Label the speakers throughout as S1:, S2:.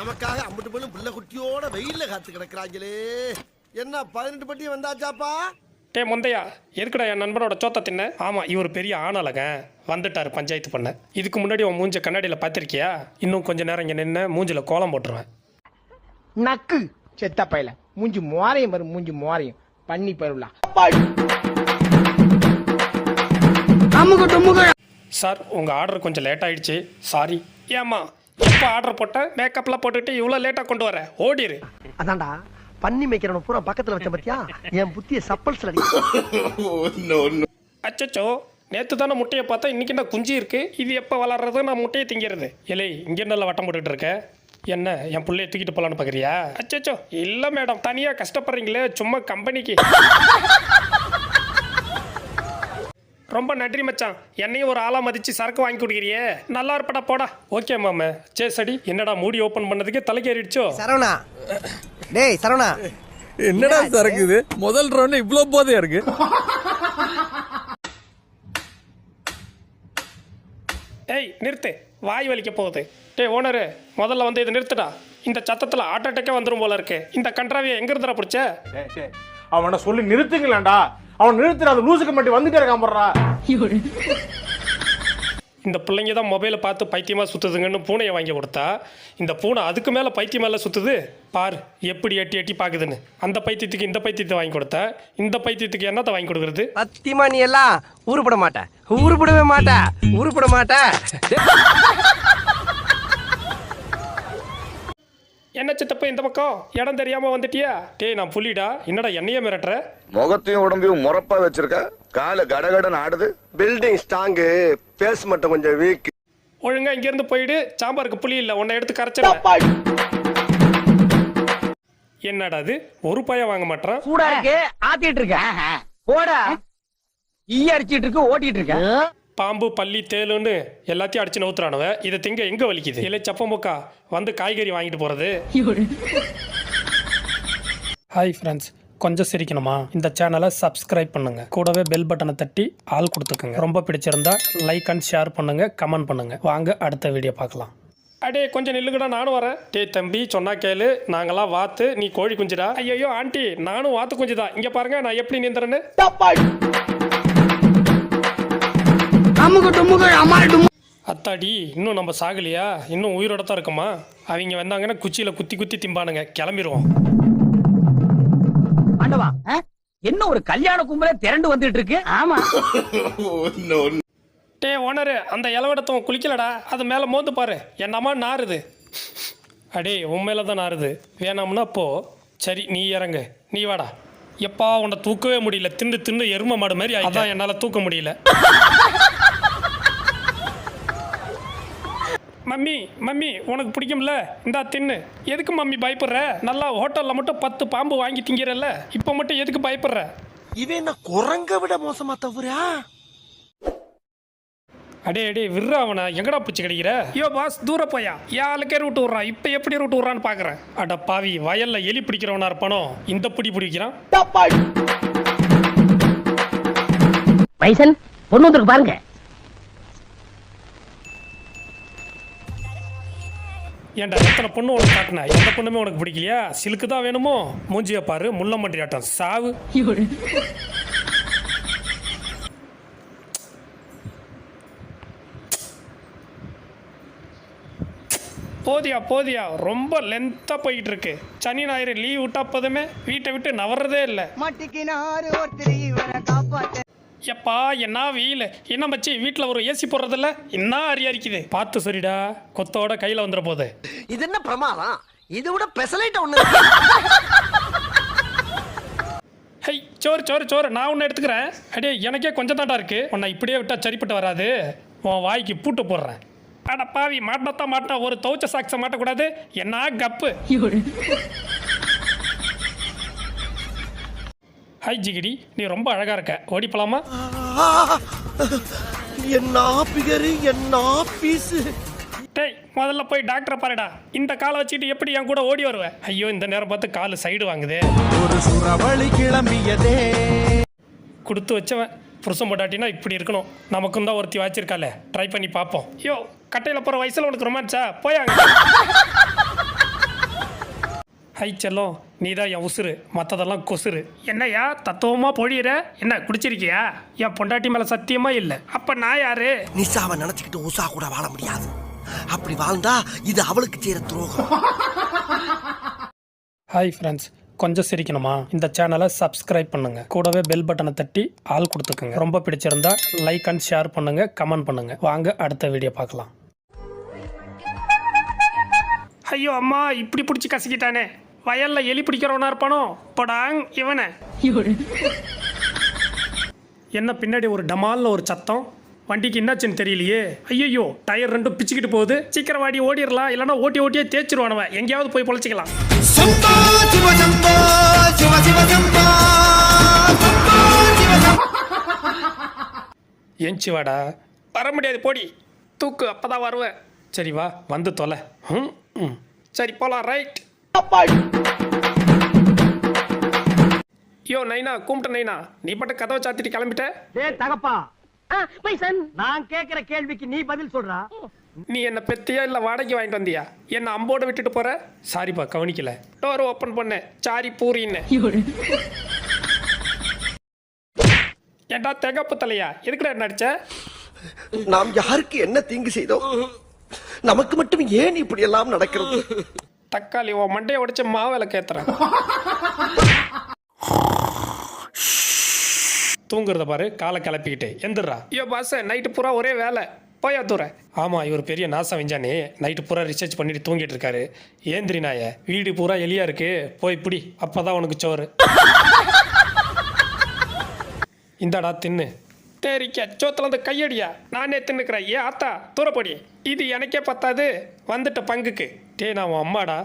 S1: நமக்காக அம்பட்டு போலும் புள்ள குட்டியோட வெயில்ல காத்து கிடக்குறாங்களே. என்ன பதினெட்டு பட்டி வந்தாச்சாப்பா?
S2: டே முந்தையா எதுக்குடா என் நண்பனோட சோத்த தின்ன? ஆமாம் இவர் பெரிய ஆணழகன். வந்துட்டார் பஞ்சாயத்து பண்ண. இதுக்கு முன்னாடி உன் மூஞ்ச கண்ணாடியில் பார்த்துருக்கியா இன்னும் கொஞ்ச நேரம் இங்கே நின்று மூஞ்சில கோலம் போட்டுருவேன்.
S3: நக்கு! செத்த பையல. மூஞ்சி மோரையும் வரும் மூஞ்சி மோரையும். பண்ணி பருவலா
S2: சார் உங்கள் ஆர்டர் கொஞ்சம் லேட் ஆயிடுச்சு. சாரி ஏம்மா எப்போ ஆர்டர் போட்ட? மேக்கப்லாம் போட்டுட்டு இவ்வளோ லேட்டாக கொண்டு வர. ஓடிரு.
S1: அதான்டா பண்ணி மேய்க்கிறவன பூரா பக்கத்துல வச்ச பத்தியா? என் புத்திய சப்பல்ஸ்ல அடி.
S2: அச்சச்சோ நேற்று தானே முட்டையை பார்த்தா இன்றைக்கி என்ன குஞ்சு இருக்குது இது எப்போ வளர்றது நான் முட்டையை திங்கிறது. இல்லை இங்கே நல்லா வட்டம் போட்டுட்டு இருக்க? என்ன என் பிள்ளைய தூக்கிட்டு போகலான்னு பார்க்குறியா அச்சச்சோ இல்லை மேடம் தனியாக கஷ்டப்படுறீங்களே சும்மா கம்பெனிக்கு ரொம்ப நன்றி மச்சான். என்னையும் ஒரு ஆளாக மதித்து சரக்கு வாங்கி கொடுக்குறியே? நல்லா இருப்படா போடா. ஓகே மாமே. சரி சடி என்னடா மூடி ஓப்பன் பண்ணதுக்கே தலைக்கு ஏறிடுச்சோ
S1: சரவணா. டேய் சரவணா.
S4: என்னடா சரக்கு இது முதல் ரவுண்ட் இவ்ளோ போதையா இருக்கு?
S2: ஏய் நிறுத்து. வாய் வலிக்க போகுது. டேய் ஓனரு முதல்ல வந்து இதை நிறுத்துடா. இந்த சத்தத்தில் ஹார்ட் அட்டாக்கே வந்துடும் போல இருக்கு. இந்த கன்றாவியை எங்க இருந்துடா பிடிச்ச
S5: அவனை சொல்லி நிறுத்துங்களேன்டா. அவன் நிறுத்துற அந்த லூசுக்கு மட்டும் வந்துட்டே இருக்கான் போடுறா
S2: இந்த பிள்ளைங்க தான் மொபைலை பார்த்து பைத்தியமாக சுற்றுதுங்கன்னு பூனையை வாங்கி கொடுத்தா இந்த பூனை அதுக்கு மேலே பைத்தியம் மேலே சுற்றுது பார் எப்படி எட்டி எட்டி பார்க்குதுன்னு. அந்த பைத்தியத்துக்கு இந்த பைத்தியத்தை வாங்கி கொடுத்தா இந்த பைத்தியத்துக்கு என்னத்தை வாங்கி கொடுக்குறது?
S3: சத்தியமா நீ எல்லாம் உருப்பட மாட்ட. உருப்படவே மாட்ட. உருப்பட மாட்ட.
S2: என்ன சித்தப்ப இந்த பக்கம்? இடம் தெரியாமல் வந்துட்டியா? டேய் நான் புலிடா என்னடா என்னையே மிரட்டுற?
S6: முகத்தையும் உடம்பையும் முறப்பா வச்சிருக்க. கால கடகடன்னு ஆடுது.
S1: பில்டிங் ஸ்ட்ராங்கு பேஸ் மட்டும் கொஞ்சம் வீக்
S2: ஒழுங்கா இங்கேருந்து போயிடு. சாம்பாருக்கு புளி இல்லை. உன்னை எடுத்து கரைச்சிடுறேன். என்னடா அது ஒரு பையன் வாங்க மாட்டான்
S3: சூடா இருக்கு. ஆத்திட்டு இருக்க. போடா. ஈ அடிச்சிட்டு இருக்கு ஓட்டிட்டு இருக்க.
S2: பாம்பு பள்ளி தேலுன்னு எல்லாத்தையும் அடிச்சு நவுத்துறானுவ. இதை திங்க எங்க வலிக்குது? இல்லை சப்பமுக்கா வந்து காய்கறி வாங்கிட்டு போறது. ஹாய் ஃப்ரெண்ட்ஸ் கொஞ்சம் சிரிக்கணுமா? இந்த சேனலை சப்ஸ்கிரைப் பண்ணுங்க. கூடவே பெல் பட்டனை தட்டி ஆள் கொடுத்துக்கோங்க. ரொம்ப பிடிச்சிருந்தா லைக் அண்ட் ஷேர் பண்ணுங்க கமெண்ட் பண்ணுங்க. வாங்க அடுத்த வீடியோ பார்க்கலாம். அடே கொஞ்சம் நில்லுங்கடா நானும் வரேன். டேய் தம்பி சொன்னா கேளு. நாங்களாம் வாத்து நீ கோழி குஞ்சுடா. ஐயோ ஆண்டி நானும் வாத்து குஞ்சுதான். இங்க பாருங்க நான் எப்படி நீந்துறேன்னு. அத்தாடி இன்னும் நம்ம சாகலையா? இன்னும் உயிரோட தான் இருக்கோமா? அவங்க வந்தாங்கன்னா குச்சியில் குத்தி குத்தி திம்பானுங்க. கிளம்பிடுவோம்
S3: ஆண்டவா என்ன ஒரு கல்யாண கும்பலே திரண்டு வந்துட்டு இருக்கு? ஆமா.
S2: டே ஓனரு அந்த இலவடத்தவன் குளிக்கலடா? அது மேலே மோந்து பாரு. என்னம்மா நாறுது. அடே உன் மேலே தான் நாறுது. வேணாம்னா போ. சரி நீ இறங்கு. நீ வாடா. எப்பா உன்னை தூக்கவே முடியல. திண்டு திண்டு எரும மாடு மாதிரி அதான் என்னால் தூக்க முடியல. மம்மி மம்மி உனக்கு பிடிக்கும்ல? இந்தா தின்னு. எதுக்கு மம்மி பயப்படுற? நல்லா ஹோட்டலில் மட்டும் பத்து பாம்பு வாங்கி திங்கிறல்ல. இப்போ மட்டும் எதுக்கு பயப்படுற?
S1: இவன் என்ன குரங்க விட மோசமா தவறா?
S2: அடே அடே விர்ற அவனை. எங்கடா பிடிச்சி கிடைக்கிற? ஐயோ பாஸ் தூர போயா. யாளுக்கே ரூட்டு விட்றான். இப்போ எப்படி ரூட்டு விட்றான்னு பார்க்குறேன் அட பாவி வயல்ல எலி பிடிக்கிறவனா இருப்பானோ? இந்த பிடி பிடிக்கிறான்.
S3: பைசன் பொண்ணு வந்துருக்கு பாருங்க.
S2: ஏன்டா எத்தனை பொண்ணு உனக்கு காட்டினா? எந்த பொண்ணுமே உனக்கு பிடிக்கலையா? சிலுக்கு தான் வேணுமோ? மூஞ்சியை பாரு முள்ளம்பட்டி ஆட்டம். சாவு. போதியா போதியா ரொம்ப லென்த்தாக போயிட்டு இருக்கு சனி ஞாயிறு லீவ் விட்டா போதுமே? வீட்டை விட்டு நவர்றதே இல்லை. எப்பா என்ன வெயில்? என்ன மச்சி வீட்டில் ஒரு ஏசி போடுறதில்ல? என்ன அரியாரிக்குது பார்த்து சரிடா கொத்தோட கையில் வந்துட போகுது
S1: இது என்ன பிரமாதம்? இது விட பெசலைட்ட ஒண்ணு.
S2: ஹை சோறு சோறு சோறு நான் ஒன்று எடுத்துக்கிறேன். அடே எனக்கே கொஞ்சம் தாண்டா இருக்கு. உன்னை இப்படியே விட்டா சரிப்பட்டு வராது. உன் வாய்க்கு பூட்டு போடுறேன். அட பாவி மாட்டினத்தான் மாட்டினா ஒரு தௌச்ச சாக்ஸை மாட்டக்கூடாது. என்ன கப்பு? ஹை ஜிகிடி. நீ ரொம்ப அழகா இருக்க. ஓடி போலாமா?
S1: என்ன பிகரு என்ன பீஸு
S2: டேய் முதல்ல போய் டாக்டரை பாருடா. இந்த காலை வச்சுட்டு எப்படி என் கூட ஓடி வருவேன் ஐயோ இந்த நேரம் பார்த்து கால் சைடு வாங்குதே.
S4: ஒரு சுறவழி கிளம்பியதே.
S2: கொடுத்து வச்சவன். புருஷன் பொண்டாட்டினா இப்படி இருக்கணும். நமக்கும் தான் ஒருத்தி வாச்சிருக்கால ட்ரை பண்ணி பார்ப்போம். யோ கட்டையில் போகிற வயசில் உனக்கு ரொமான்ஸா? போயாங்க ஹை செல்லம் நீ தான் என் உசுரு மற்றதெல்லாம் கொசுரு என்னய்யா தத்துவமாக பொழியிற? என்ன குடிச்சிருக்கியா? என் பொண்டாட்டி மேலே சத்தியமா இல்லை. அப்போ நான் யாரு?
S1: நிசாவை நினைச்சுக்கிட்டு உஷா கூட வாழ முடியாது. அப்படி வாழ்ந்தா இது அவளுக்கு செய்யற துரோகம்.
S2: ஹாய் ஃப்ரெண்ட்ஸ் கொஞ்சம் சிரிக்கணுமா? இந்த சேனலை சப்ஸ்கிரைப் பண்ணுங்க. கூடவே பெல் பட்டனை தட்டி ஆள் கொடுத்துக்குங்க. ரொம்ப பிடிச்சிருந்தா லைக் அண்ட் ஷேர் பண்ணுங்க கமெண்ட் பண்ணுங்க. வாங்க அடுத்த வீடியோ பார்க்கலாம். ஐயோ அம்மா இப்படி பிடிச்சி கசக்கிட்டானே. வயல்ல எலி பிடிக்கிறவனா இருப்பானோ? படாங் இவனை. என்ன பின்னாடி ஒரு டமால்னு ஒரு சத்தம்? வண்டிக்கு என்னாச்சுன்னு தெரியலையே. ஐயோ டயர் ரெண்டும் பிச்சுக்கிட்டு போகுது. சீக்கிரம் வாடி ஓடிடலாம். இல்லைன்னா ஓட்டி ஓட்டியே தேய்ச்சிருவானவன் எங்கேயாவது போய் பொழைச்சிக்கலாம். ஏஞ்சி வாடா. வர முடியாது போடி. தூக்கு அப்பதான் வருவேன். சரி வா. வந்து தொலை. ம் ம் சரி போலாம். ரைட். யோ நைனா கும்பிட்ட நைனா நீ மட்டும் கதவை சாத்திட்டு கிளம்பிட்ட?
S3: ஏ தகப்பா. நான் கேக்குற கேள்விக்கு நீ பதில் சொல்றா.
S2: நீ என்ன பெத்தியா இல்லை வாடகைக்கு வாங்கிட்டு வந்தியா? என்ன அம்போட விட்டுட்டு போற? சாரிப்பா கவனிக்கல. டோர் ஓப்பன் பண்ண. சாரி பூரின்னு. ஏண்டா தெகப்பு தலையா? எதுக்குடா நடிச்ச?
S1: நாம் யாருக்கு என்ன தீங்கு செய்தோம்? நமக்கு மட்டும் ஏன் இப்படி எல்லாம் நடக்கிறது?
S2: தக்காளி உன் மண்டையை உடைச்சு மாவேல கேத்துறேன் தூங்குறத பாரு காலை கிளப்பிக்கிட்டு. எந்திரா ஐயோ பாஸ் நைட்டு பூரா ஒரே வேலை. போயா தூர. ஆமாம் இவர் பெரிய நாசம் வெஞ்சானே நைட்டு பூரா ரிசர்ச் பண்ணிட்டு தூங்கிட்டு இருக்காரு. ஏந்திரி நாய வீடு பூரா எலியா இருக்கு. போய் பிடி அப்பதான் உனக்கு சோறு. இந்தாடா தின்னு. தேரிக்க சோத்துல இருந்து கையடியா? நானே தின்னுக்கிறேன். ஏ ஆத்தா தூரப்படி இது எனக்கே பத்தாது. வந்துட்ட பங்குக்கு. டே நான் உன் அம்மாடா.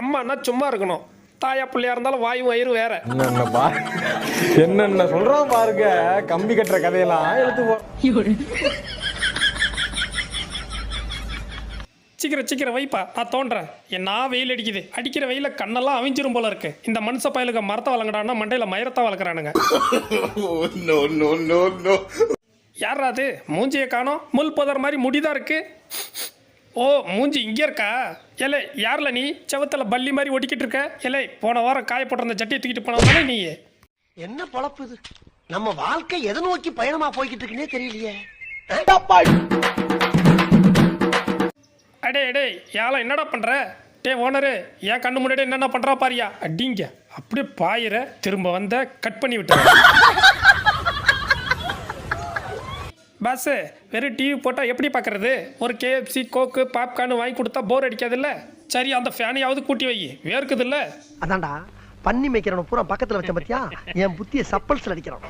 S2: அம்மானா சும்மா இருக்கணும். தாயா பிள்ளையா இருந்தாலும் வாயும் வயிறு வேற.
S5: என்னென்ன பா. என்னென்ன சொல்றான் பாருங்க. கம்பி கட்டுற கதையெல்லாம் எடுத்து போ
S2: சீக்கிரம் சீக்கிரம் வைப்பா. நான் தோன்றேன். என்ன வெயில் அடிக்குது. அடிக்கிற வெயில கண்ணெல்லாம் அவிஞ்சிரும் போல இருக்கு. இந்த மனுஷ பயலுக்கு மரத்தை வளர்க்கடான்னா மண்டையில மயிரத்தை வளர்க்குறானுங்க. யாரா அது? மூஞ்சியை காணோம். முள் புதர் மாதிரி முடிதான் இருக்கு. ஓ மூஞ்சி இங்கே இருக்கா? ஏலே யாரில் நீ? செவத்துல பல்லி மாதிரி ஒட்டிக்கிட்டு இருக்க. ஏலே போன வாரம் காய போட்டிருந்த சட்டியை தூக்கிட்டு போனதானே நீ?
S1: என்ன பொழப்பு இது? நம்ம வாழ்க்கை எதை நோக்கி பயணமா போய்கிட்டு இருக்குன்னே தெரியலையே.
S2: அடே அடே யாழ என்னடா பண்ற? டே ஓனரு என் கண்ணு முன்னாடி என்னென்ன பண்றா பாரியா? அடிங்க. அப்படியே பாயிர திரும்ப வந்த கட் பண்ணி விட்ட பாஸ் வெறும் டிவி போட்டால் எப்படி பார்க்கறது ஒரு கேஎஃப்சி கோக்கு பாப்கார்ன் வாங்கி கொடுத்தா போர் அடிக்காதுல்ல? சரி அந்த ஃபேனையாவது கூட்டி வை. வேர்க்குதுல்ல?
S1: அதான்டா பண்ணி மேய்க்கிறவன பூரா பக்கத்துல வச்ச பத்தியா? என் புத்திய சப்பல்ஸ்ல அடிக்கிறான்.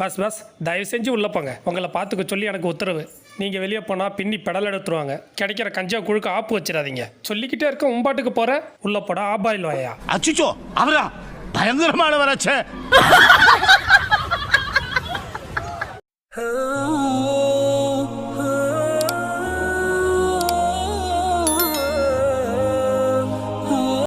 S2: பஸ் பஸ் தயவு செஞ்சு உள்ளே போங்க. உங்களை பார்த்துக்க சொல்லி எனக்கு உத்தரவு. நீங்கள் வெளியே போனால் பின்னி பெடல் எடுத்துருவாங்க. கிடைக்கிற கஞ்சா குழுக்க ஆப்பு வச்சிடாதீங்க. சொல்லிக்கிட்டே இருக்க உம்பாட்டுக்கு போகிற உள்ளே போட ஆபாயில் வாயா
S7: அச்சுச்சோ அவரா? பயங்கரமானவராச்சே Oh.